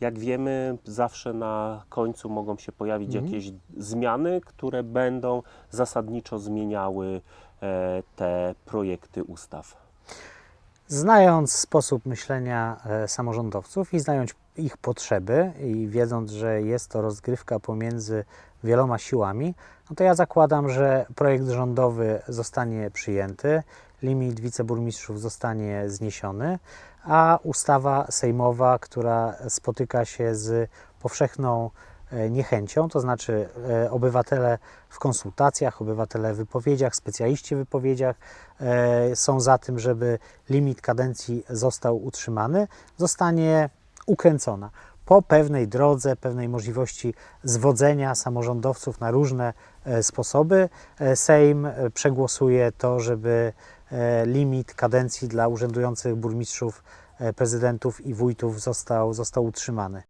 Jak wiemy, zawsze na końcu mogą się pojawić Mhm. jakieś zmiany, które będą zasadniczo zmieniały e, te projekty ustaw. Znając sposób myślenia e, samorządowców i znając ich potrzeby i wiedząc, że jest to rozgrywka pomiędzy wieloma siłami, no to ja zakładam, że projekt rządowy zostanie przyjęty, limit wiceburmistrzów zostanie zniesiony, a ustawa sejmowa, która spotyka się z powszechną e, niechęcią, to znaczy e, obywatele w konsultacjach, obywatele w wypowiedziach, specjaliści w wypowiedziach e, są za tym, żeby limit kadencji został utrzymany, zostanie ukręcona po pewnej drodze, pewnej możliwości zwodzenia samorządowców na różne sposoby. Sejm przegłosuje to, żeby limit kadencji dla urzędujących burmistrzów, e, prezydentów i wójtów został, został utrzymany.